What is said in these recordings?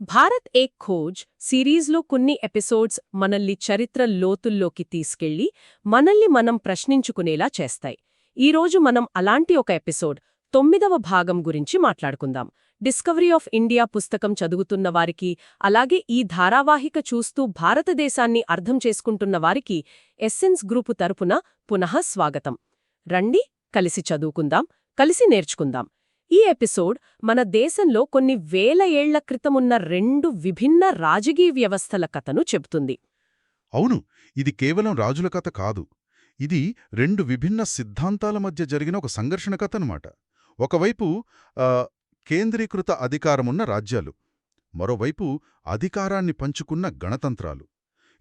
భారత్ ఏక్ ఖోజ్ సిరీస్లో కొన్ని ఎపిసోడ్స్ మనల్ని చరిత్ర లోతుల్లోకి తీసుకెళ్ళి మనల్ని మనం ప్రశ్నించుకునేలా చేస్తాయి. ఈరోజు మనం అలాంటి ఒక ఎపిసోడ్ తొమ్మిదవ భాగం గురించి మాట్లాడుకుందాం. డిస్కవరీ ఆఫ్ ఇండియా పుస్తకం చదువుతున్న వారికి అలాగే ఈ ధారావాహిక చూస్తూ భారతదేశాన్ని అర్థం చేసుకుంటున్న వారికి ఎస్సెన్స్ గ్రూపు తరపున పునః స్వాగతం. రండి కలిసి చదువుకుందాం కలిసి నేర్చుకుందాం. ఈ ఎపిసోడ్ మన దేశంలో కొన్ని వేల ఏళ్ళ క్రితమున్న రెండు విభిన్న రాజకీయ వ్యవస్థల కథను చెబుతుంది. అవును ఇది కేవలం రాజుల కథ కాదు. ఇది రెండు విభిన్న సిద్ధాంతాల మధ్య జరిగిన ఒక సంఘర్షణ కథ అనమాట ఒకవైపు కేంద్రీకృత అధికారమున్న రాజ్యాలు మరోవైపు అధికారాన్ని పంచుకున్న గణతంత్రాలు.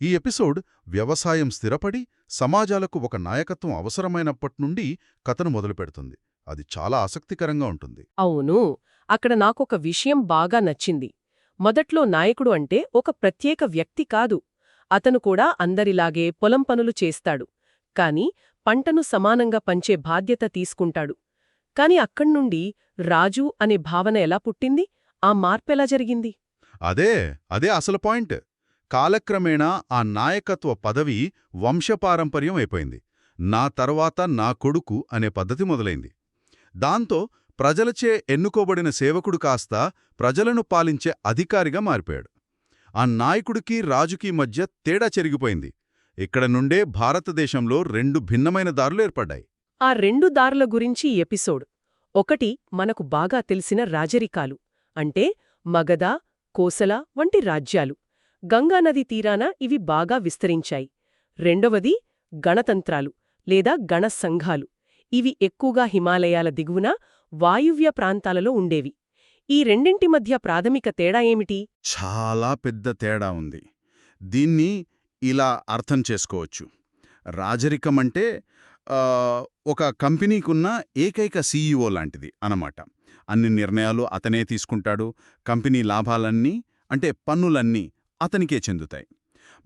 ఈ ఎపిసోడ్ వ్యవసాయం స్థిరపడి సమాజాలకు ఒక నాయకత్వం అవసరమైనప్పట్నుండి కథను మొదలుపెడుతుంది. అది చాలా ఆసక్తికరంగా ఉంటుంది. అవును. అక్కడ నాకొక విషయం బాగా నచ్చింది. మొదట్లో నాయకుడు అంటే ఒక ప్రత్యేక వ్యక్తి కాదు. అతను కూడా అందరిలాగే పొలం పనులు చేస్తాడు. కాని పంటను సమానంగా పంచే బాధ్యత తీసుకుంటాడు. కాని అక్కడ్నుండి రాజు అనే భావన ఎలా పుట్టింది? ఆ మార్పెలా జరిగింది? అదే అదే అసలు పాయింట్. కాలక్రమేణా ఆ నాయకత్వ పదవి వంశపారంపర్యం అయిపోయింది. నా తర్వాత నా కొడుకు అనే పద్ధతి మొదలైంది. దాంతో ప్రజలచే ఎన్నుకోబడిన సేవకుడు కాస్త ప్రజలను పాలించే అధికారిగా మారిపోయాడు. ఆ నాయకుడికి రాజుకి మధ్య తేడా చెరిగిపోయింది. ఇక్కడ నుండే భారతదేశంలో రెండు భిన్నమైన దారులు ఏర్పడ్డాయి. ఆ రెండు దారుల గురించి ఎపిసోడ్. ఒకటి మనకు బాగా తెలిసిన రాజరికాలు అంటే మగధ కోసల వంటి రాజ్యాలు. గంగానది తీరాన ఇవి బాగా విస్తరించాయి. రెండవది గణతంత్రాలు లేదా గణ సంఘాలు. ఇవి ఎక్కువగా హిమాలయాల దిగువన వాయువ్య ప్రాంతాలలో ఉండేవి. ఈ రెండింటి మధ్య ప్రాథమిక తేడా ఏమిటి? చాలా పెద్ద తేడా ఉంది. దీన్ని ఇలా అర్థం చేసుకోవచ్చు. రాజరికమంటే ఒక కంపెనీకున్న ఏకైక సీఈఓ లాంటిది అనమాట. అన్ని నిర్ణయాలు అతనే తీసుకుంటాడు. కంపెనీ లాభాలన్నీ అంటే పన్నులన్నీ అతనికే చెందుతాయి.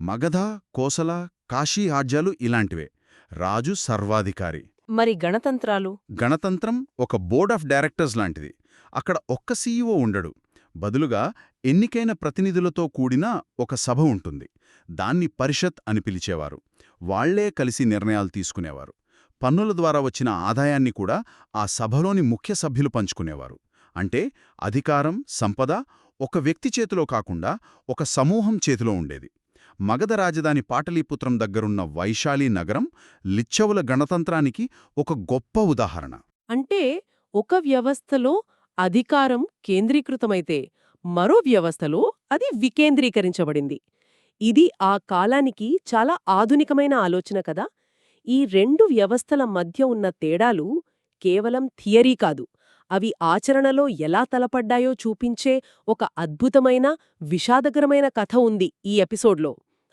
మగధ కోసల కాశీ ఆజ్యాలు ఇలాంటివే. రాజు సర్వాధికారి. మరి గణతంత్రాలు? గణతంత్రం ఒక బోర్డ్ ఆఫ్ డైరెక్టర్స్ లాంటిది. అక్కడ ఒక్క సీఈఓ ఉండడు. బదులుగా ఎన్నికైన ప్రతినిధులతో కూడిన ఒక సభ ఉంటుంది. దాన్ని పరిషత్ అని పిలిచేవారు. వాళ్ళే కలిసి నిర్ణయాలు తీసుకునేవారు. పన్నుల ద్వారా వచ్చిన ఆదాయాన్ని కూడా ఆ సభలోని ముఖ్య సభ్యులు పంచుకునేవారు. అంటే అధికారం సంపద ఒక వ్యక్తి చేతిలో కాకుండా ఒక సమూహం చేతిలో ఉండేది. మగధ రాజధాని పాటలీపుత్రం దగ్గరున్న వైశాలి నగరం లిచ్చవుల గణతంత్రానికి ఒక గొప్ప ఉదాహరణ. అంటే ఒక వ్యవస్థలో అధికారం కేంద్రీకృతమైతే మరో వ్యవస్థలో అది వికేంద్రీకరించబడింది. ఇది ఆ కాలానికి చాలా ఆధునికమైన ఆలోచన కదా. ఈ రెండు వ్యవస్థల మధ్య ఉన్న తేడాలు కేవలం థియరీ కాదు. అవి ఆచరణలో ఎలా తలపడ్డాయో చూపించే ఒక అద్భుతమైన విషాదకరమైన కథ ఉంది ఈ ఎపిసోడ్లో.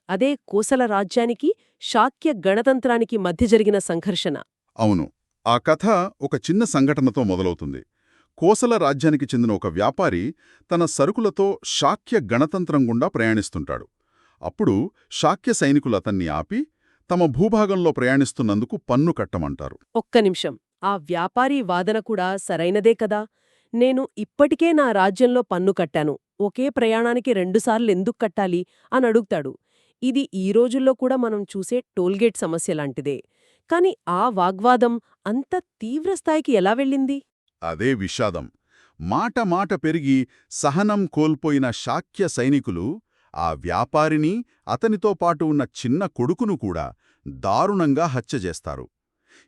అదే కోసల రాజ్యానికి శాక్య గణతంత్రానికి మధ్య జరిగిన సంఘర్షణ. అవును. ఆ కథ ఒక చిన్న సంఘటనతో మొదలవుతుంది. కోసల రాజ్యానికి చెందిన ఒక వ్యాపారి తన సరుకులతో శాక్య గణతంత్రం గుండా ప్రయాణిస్తుంటాడు. అప్పుడు శాక్య సైనికులు అతన్ని ఆపి తమ భూభాగంలో ప్రయాణిస్తున్నందుకు పన్ను కట్టమంటారు. ఒక్క నిమిషం. ఆ వ్యాపారి వాదన కూడా సరైనదే కదా? నేను ఇప్పటికే నా రాజ్యంలో పన్ను కట్టాను. ఒకే ప్రయాణానికి రెండుసార్లు ఎందుకు కట్టాలి? అని అడుగుతాడు. ఇది ఈ రోజుల్లో కూడా మనం చూసే టోల్గేట్ సమస్య లాంటిదే. కాని ఆ వాగ్వాదం అంత తీవ్రస్థాయికి ఎలా వెళ్ళింది? అదే విషాదం. మాట మాట పెరిగి సహనం కోల్పోయిన శాక్య సైనికులు ఆ వ్యాపారిని అతనితో పాటు ఉన్న చిన్న కొడుకును కూడా దారుణంగా హత్య చేస్తారు.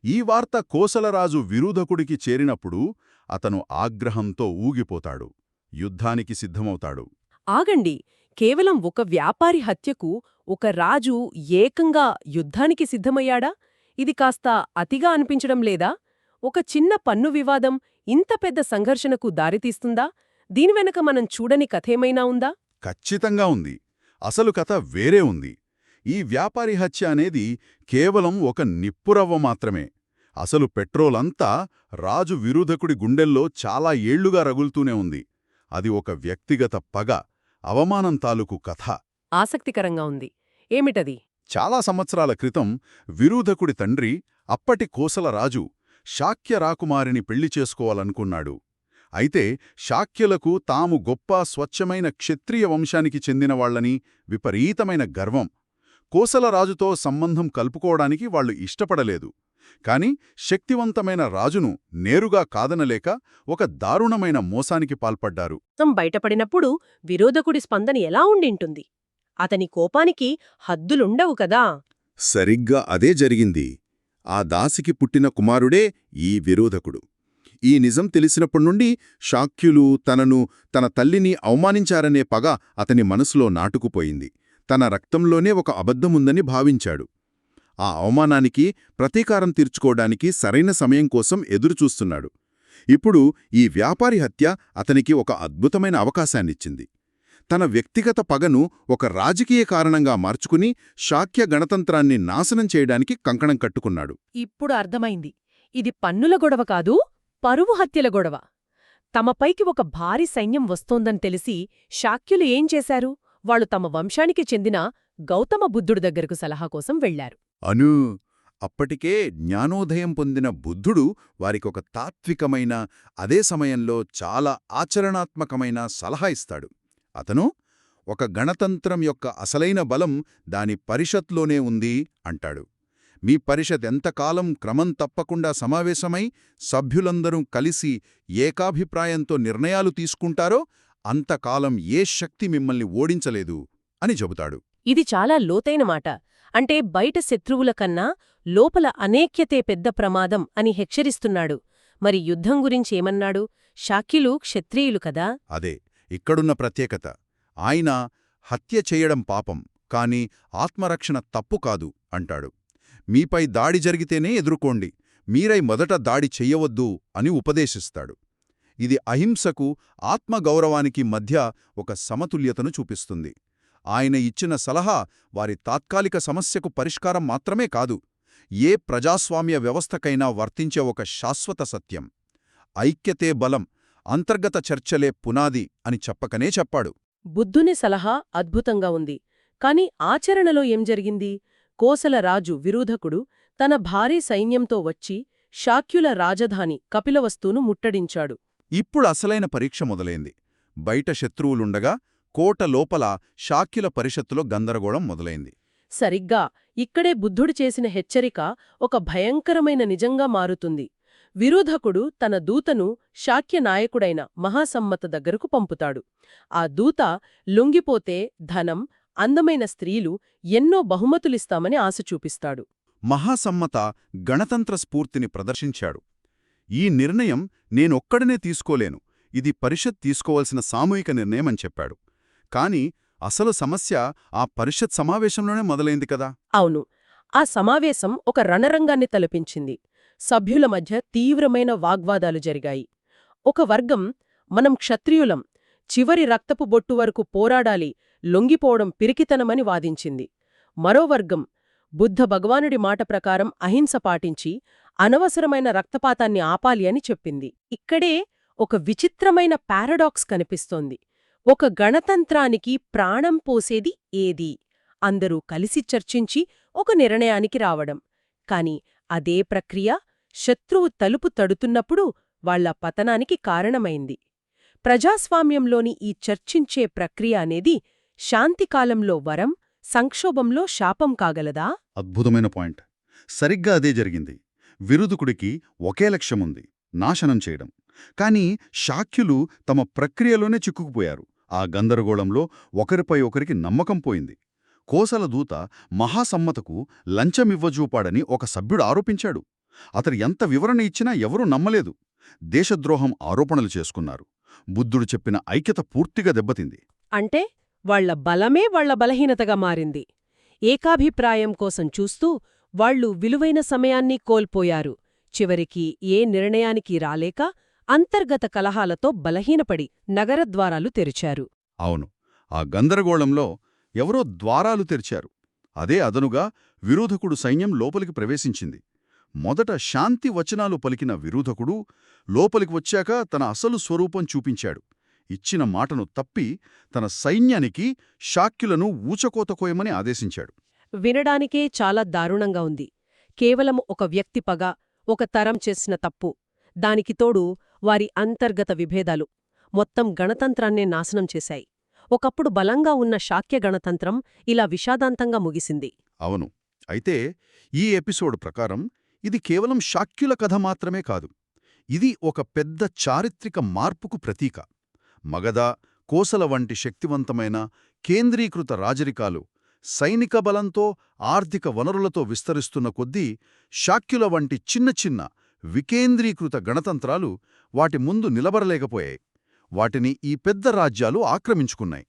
ఈ వార్త కోసలరాజు విరూధకుడికి చేరినప్పుడు అతను ఆగ్రహంతో ఊగిపోతాడు. యుద్ధానికి సిద్ధమవుతాడు. ఆగండి. కేవలం ఒక వ్యాపారి హత్యకు ఒక రాజు ఏకంగా యుద్ధానికి సిద్ధమయ్యాడా? ఇది కాస్త అతిగా అనిపించడం లేదా? ఒక చిన్న పన్ను వివాదం ఇంత పెద్ద సంఘర్షణకు దారితీస్తుందా? దీని వెనక మనం చూడని కథేమైనా ఉందా? ఖచ్చితంగా ఉంది. అసలు కథ వేరే ఉంది. ఈ వ్యాపారి హత్య అనేది కేవలం ఒక నిప్పురవ్వ మాత్రమే. అసలు పెట్రోలంతా రాజు విరుధకుడి గుండెల్లో చాలా ఏళ్ళుగా రగులుతూనే ఉంది. అది ఒక వ్యక్తిగత పగ. అవమానం తాలూకు కథ. ఆసక్తికరంగా ఉంది. ఏమిటది? చాలా సంవత్సరాల క్రితం విరూధకుడి తండ్రి అప్పటి కోసల రాజు శాక్య రాకుమారిని పెళ్ళి చేసుకోవాలనుకున్నాడు. అయితే శాక్యులకు తాము గొప్ప స్వచ్ఛమైన క్షత్రియ వంశానికి చెందినవాళ్ళని విపరీతమైన గర్వం. కోసలరాజుతో సంబంధం కలుపుకోవడానికి వాళ్ళు ఇష్టపడలేదు. కాని శక్తివంతమైన రాజును నేరుగా కాదనలేక ఒక దారుణమైన మోసానికి పాల్పడ్డారు. బయటపడినప్పుడు విరోధకుడి స్పందన ఎలా ఉండింటుంది? అతని కోపానికి హద్దులుండవు కదా. సరిగ్గా అదే జరిగింది. ఆ దాసికి పుట్టిన కుమారుడే ఈ విరోధకుడు. ఈ నిజం తెలిసినప్పటి నుండి శాక్యులు తనను తన తల్లిని అవమానించారనే పగ అతని మనసులో నాటుకుపోయింది. తన రక్తంలోనే ఒక అబద్ధముందని భావించాడు. ఆ అవమానానికి ప్రతీకారం తీర్చుకోవడానికి సరైన సమయం కోసం ఎదురుచూస్తున్నాడు. ఇప్పుడు ఈ వ్యాపారి హత్య అతనికి ఒక అద్భుతమైన అవకాశాన్నిచ్చింది. తన వ్యక్తిగత పగను ఒక రాజకీయ కారణంగా మార్చుకుని శాక్య గణతంత్రాన్ని నాశనం చేయడానికి కంకణం కట్టుకున్నాడు. ఇప్పుడు అర్థమైంది. ఇది పన్నుల గొడవ కాదు పరువు హత్యల గొడవ. తమపైకి ఒక భారీ సైన్యం వస్తోందని తెలిసి శాక్యులు ఏం చేశారు? వాళ్ళు తమ వంశానికి చెందిన గౌతమ బుద్ధుడి దగ్గరకు సలహా కోసం వెళ్ళారు అను. అప్పటికే జ్ఞానోదయం పొందిన బుద్ధుడు వారికొక తాత్వికమైన అదే సమయంలో చాలా ఆచరణాత్మకమైన సలహా ఇస్తాడు. అతను ఒక గణతంత్రం యొక్క అసలైన బలం దాని పరిషత్లోనే ఉంది అంటాడు. మీ పరిషత్ ఎంతకాలం క్రమం తప్పకుండా సమావేశమై సభ్యులందరూ కలిసి ఏకాభిప్రాయంతో నిర్ణయాలు తీసుకుంటారో అంతకాలం ఏ శక్తి మిమ్మల్ని ఓడించలేదు అని చెబుతాడు. ఇది చాలా లోతైన మాట. అంటే బయట శత్రువుల కన్నా లోపల అనేక్యతే పెద్ద ప్రమాదం అని హెచ్చరిస్తున్నాడు. మరి యుద్ధం గురించేమన్నాడు షాకిలు క్షత్రియులు కదా? అదే ఇక్కడున్న ప్రత్యేకత. ఆయన హత్య చేయడం పాపం కాని ఆత్మరక్షణ తప్పు కాదు అంటాడు. మీపై దాడి జరిగితేనే ఎదుర్కోండి మీరై మొదట దాడి చెయ్యవద్దు అని ఉపదేశిస్తాడు. ఇది అహింసకు ఆత్మగౌరవానికి మధ్య ఒక సమతుల్యతను చూపిస్తుంది. ఆయన ఇచ్చిన సలహా వారి తాత్కాలిక సమస్యకు పరిష్కారం మాత్రమే కాదు ఏ ప్రజాస్వామ్య వ్యవస్థకైనా వర్తించే ఒక శాశ్వత సత్యం. ఐక్యతే బలం అంతర్గత చర్చలే పునాది అని చెప్పకనే చెప్పాడు. బుద్ధుని సలహా అద్భుతంగా ఉంది. కాని ఆచరణలో ఏం జరిగింది? కోసల రాజు విరోధకుడు తన భారీ సైన్యంతో వచ్చి శాక్యుల రాజధాని కపిలవస్తును ముట్టడించాడు. ఇప్పుడు అసలైన పరీక్ష మొదలైంది. బయట శత్రువులుండగా కోట లోపల శాక్యుల పరిషత్తులో గందరగోళం మొదలైంది. సరిగ్గా ఇక్కడే బుద్ధుడు చేసిన హెచ్చరిక ఒక భయంకరమైన నిజంగా మారుతుంది. విరోధకుడు తన దూతను శాక్య నాయకుడైన మహాసమ్మత దగ్గరకు పంపుతాడు. ఆ దూత లొంగిపోతే ధనం అందమైన స్త్రీలు ఎన్నో బహుమతులిస్తామని ఆశ చూపిస్తాడు. మహాసమ్మత గణతంత్ర స్ఫూర్తిని ప్రదర్శించాడు. ఈ నిర్ణయం నేనొక్కడనే తీసుకోలేను. ఇది పరిషత్ తీసుకోవాల్సిన సామూహిక నిర్ణయమని చెప్పాడు. కాని అసలు సమస్య ఆ పరిషత్ సమావేశంలోనే మొదలైంది కదా. అవును. ఆ సమావేశం ఒక రణరంగాన్ని తలపించింది. సభ్యుల మధ్య తీవ్రమైన వాగ్వాదాలు జరిగాయి. ఒక వర్గం మనం క్షత్రియులం చివరి రక్తపు బొట్టు వరకు పోరాడాలి లొంగిపోవడం పిరికితనమని వాదించింది. మరో వర్గం బుద్ధ భగవానుడి మాట ప్రకారం అహింస పాటించి అనవసరమైన రక్తపాతాన్ని ఆపాలి అని చెప్పింది. ఇక్కడే ఒక విచిత్రమైన పారాడాక్స్ కనిపిస్తోంది. ఒక గణతంత్రానికి ప్రాణం పోసేది ఏది? అందరూ కలిసి చర్చించి ఒక నిర్ణయానికి రావడం. కాని అదే ప్రక్రియ శత్రువు తలుపు తడుతున్నప్పుడు వాళ్ళ పతనానికి కారణమైంది. ప్రజాస్వామ్యంలోని ఈ చర్చించే ప్రక్రియ అనేది శాంతికాలంలో వరం సంక్షోభంలో శాపం కాగలదా? అద్భుతమైన పాయింట్. సరిగ్గా అదే జరిగింది. విరుదుకుడికి ఒకే లక్ష్యముంది నాశనం చేయడం. కాని శాఖ్యులు తమ ప్రక్రియలోనే చిక్కుకుపోయారు. ఆ గందరగోళంలో ఒకరిపై ఒకరికి నమ్మకం పోయింది. కోసల దూత మహాసమ్మతకు లంచమివ్వజూపాడని ఒక సభ్యుడు ఆరోపించాడు. అతడు ఎంత వివరణ ఇచ్చినా ఎవరూ నమ్మలేదు. దేశద్రోహం ఆరోపణలు చేసుకున్నారు. బుద్ధుడు చెప్పిన ఐక్యత పూర్తిగా దెబ్బతింది. అంటే వాళ్ళ బలమే వాళ్ళ బలహీనతగా మారింది. ఏకాభిప్రాయం కోసం చూస్తూ వాళ్ళు విలువైన సమయాన్ని కోల్పోయారు. చివరికి ఏ నిర్ణయానికి రాలేక అంతర్గత కలహాలతో బలహీనపడి నగరద్వారాలు తెరిచారు. అవును. ఆ గందరగోళంలో ఎవరో ద్వారాలు తెరిచారు. అదే అదనుగా విరోధకుడు సైన్యం లోపలికి ప్రవేశించింది. మొదట శాంతి వచనాలు పలికిన విరోధకుడు లోపలికి వచ్చాక తన అసలు స్వరూపం చూపించాడు. ఇచ్చిన మాటను తప్పి తన సైన్యానికి శాక్యులను ఊచకోత కోయమని ఆదేశించాడు. వినడానికే చాలా దారుణంగా ఉంది. కేవలం ఒక వ్యక్తి పగ ఒక తరం చేసిన తప్పు. దానికి తోడు వారి అంతర్గత విభేదాలు మొత్తం గణతంత్రాన్నే నాశనం చేశాయి. ఒకప్పుడు బలంగా ఉన్న శాక్య గణతంత్రం ఇలా విషాదాంతంగా ముగిసింది. అవును. అయితే ఈ ఎపిసోడ్ ప్రకారం ఇది కేవలం శాక్యుల కథ మాత్రమే కాదు. ఇది ఒక పెద్ద చారిత్రక మార్పుకు ప్రతీక. మగధ కోసల వంటి శక్తివంతమైన కేంద్రీకృత రాజరికాలు సైనిక బలంతో ఆర్థిక వనరులతో విస్తరిస్తున్న కొద్దీ శాక్యుల వంటి చిన్న చిన్న వికేంద్రీకృత గణతంత్రాలు వాటి ముందు నిలబడలేకపోయాయి. వాటిని ఈ పెద్ద రాజ్యాలు ఆక్రమించుకున్నాయి.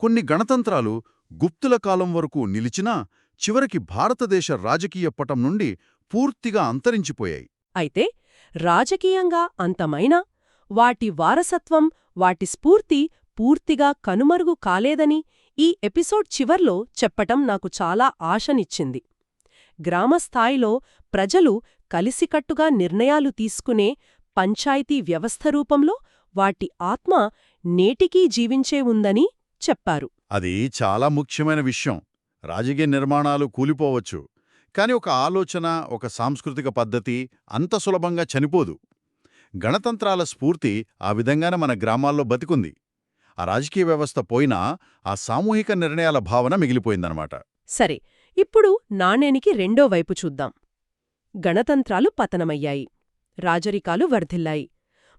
కొన్ని గణతంత్రాలు గుప్తుల కాలం వరకు నిలిచినా చివరికి భారతదేశ రాజకీయ పటం నుండి పూర్తిగా అంతరించిపోయాయి. అయితే రాజకీయంగా అంతమైనా వాటి వారసత్వం వాటి స్ఫూర్తి పూర్తిగా కనుమరుగు కాలేదని ఈ ఎపిసోడ్ చివర్లో చెప్పటం నాకు చాలా ఆశనిచ్చింది. గ్రామస్థాయిలో ప్రజలు కలిసికట్టుగా నిర్ణయాలు తీసుకునే పంచాయతీ వ్యవస్థ రూపంలో వాటి ఆత్మ నేటికీ జీవించే ఉందని చెప్పారు. అది చాలా ముఖ్యమైన విషయం. రాజకీయ నిర్మాణాలు కూలిపోవచ్చు. కాని ఒక ఆలోచన ఒక సాంస్కృతిక పద్ధతి అంత సులభంగా చనిపోదు. గణతంత్రాల స్ఫూర్తి ఆ విధంగానే మన గ్రామాల్లో బతికుంది. ఆ రాజకీయ వ్యవస్థ పోయినా ఆ సామూహిక నిర్ణయాల భావన మిగిలిపోయిందనమాట సరే ఇప్పుడు నాణేనికి రెండో వైపు చూద్దాం. గణతంత్రాలు పతనమయ్యాయి. రాజరికాలు వర్ధిల్లాయి.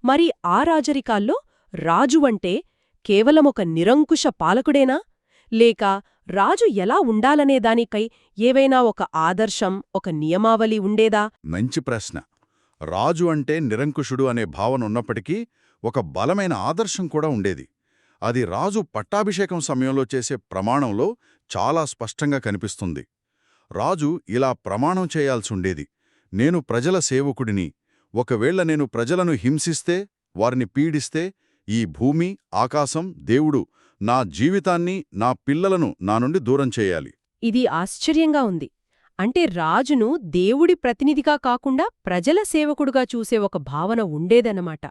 మరి ఆ రాజరికాల్లో రాజు అంటే కేవలమొక నిరంకుశ పాలకుడేనా? లేక రాజు ఎలా ఉండాలనే దానికై ఏవైనా ఒక ఆదర్శం ఒక నియమావళి ఉండేదా? మంచి ప్రశ్న. రాజు అంటే నిరంకుశుడు అనే భావన ఉన్నప్పటికీ ఒక బలమైన ఆదర్శం కూడా ఉండేది. అది రాజు పట్టాభిషేకం సమయంలో చేసే ప్రమాణంలో చాలా స్పష్టంగా కనిపిస్తుంది. రాజు ఇలా ప్రమాణం చేయాల్సుండేది నేను ప్రజల సేవకుడిని. ఒకవేళ నేను ప్రజలను హింసిస్తే వారిని పీడిస్తే ఈ భూమి ఆకాశం దేవుడు నా జీవితాన్ని నా పిల్లలను నా నుండి దూరం చేయాలి. ఇది ఆశ్చర్యంగా ఉంది. అంటే రాజును దేవుడి ప్రతినిధిగా కాకుండా ప్రజల సేవకుడుగా చూసే ఒక భావన ఉండేదన్నమాట.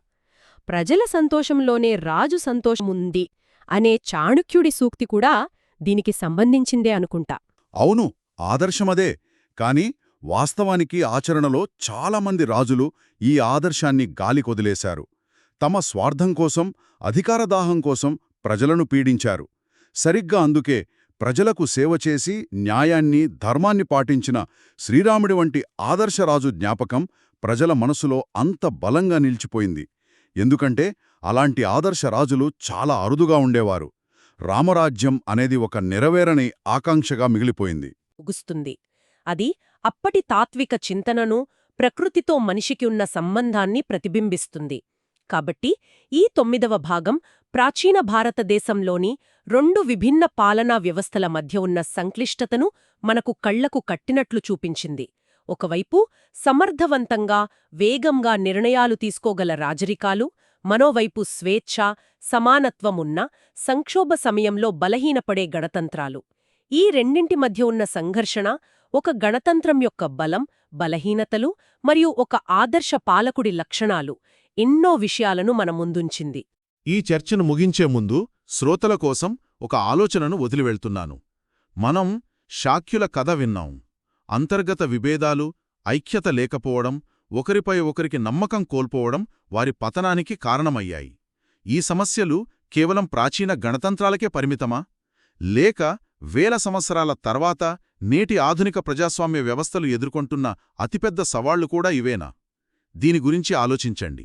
ప్రజల సంతోషంలోనే రాజు సంతోషముంది అనే చాణుక్యుడి సూక్తి కూడా దీనికి సంబంధించిందే అనుకుంటా. అవును ఆదర్శమదే. కాని వాస్తవానికి ఆచరణలో చాలామంది రాజులు ఈ ఆదర్శాన్ని గాలికొదిలేశారు తమ స్వార్థం కోసం అధికారదాహం కోసం ప్రజలను పీడించారు. సరిగ్గా అందుకే ప్రజలకు సేవ చేసి న్యాయాన్ని ధర్మాన్ని పాటించిన శ్రీరాముడి వంటి ఆదర్శరాజు జ్ఞాపకం ప్రజల మనసులో అంత బలంగా నిలిచిపోయింది. ఎందుకంటే అలాంటి ఆదర్శరాజులు చాలా అరుదుగా ఉండేవారు. రామరాజ్యం అనేది ఒక నెరవేరని ఆకాంక్షగా మిగిలిపోయింది. ముగుస్తుంది. అది అప్పటి తాత్విక చింతనను ప్రకృతితో మనిషికి ఉన్న సంబంధాన్ని ప్రతిబింబిస్తుంది. కాబట్టి ఈ తొమ్మిదవ భాగం ప్రాచీన భారతదేశంలోని రెండు విభిన్న పాలనా వ్యవస్థల మధ్య ఉన్న సంక్లిష్టతను మనకు కళ్ళకు కట్టినట్లు చూపించింది. ఒకవైపు సమర్థవంతంగా వేగంగా నిర్ణయాలు తీసుకోగల రాజరికాలు మరోవైపు స్వేచ్ఛ సమానత్వమున్న సంక్షోభ సమయంలో బలహీనపడే గణతంత్రాలు. ఈ రెండింటి మధ్య ఉన్న సంఘర్షణ ఒక గణతంత్రం యొక్క బలం బలహీనతలు మరియు ఒక ఆదర్శ పాలకుడి లక్షణాలు ఎన్నో విషయాలను మన ముందుంచింది. ఈ చర్చను ముగించే ముందు శ్రోతల కోసం ఒక ఆలోచనను వదిలివెళ్తున్నాను. మనం శాక్యుల కథ విన్నాం. అంతర్గత విభేదాలు ఐక్యత లేకపోవడం ఒకరిపై ఒకరికి నమ్మకం కోల్పోవడం వారి పతనానికి కారణమయ్యాయి. ఈ సమస్యలు కేవలం ప్రాచీన గణతంత్రాలకే పరిమితమా? లేక వేల సంవత్సరాల తర్వాత నేటి ఆధునిక ప్రజాస్వామ్య వ్యవస్థలు ఎదుర్కొంటున్న అతిపెద్ద సవాళ్ళు కూడా ఇవేనా? దీని గురించి ఆలోచించండి.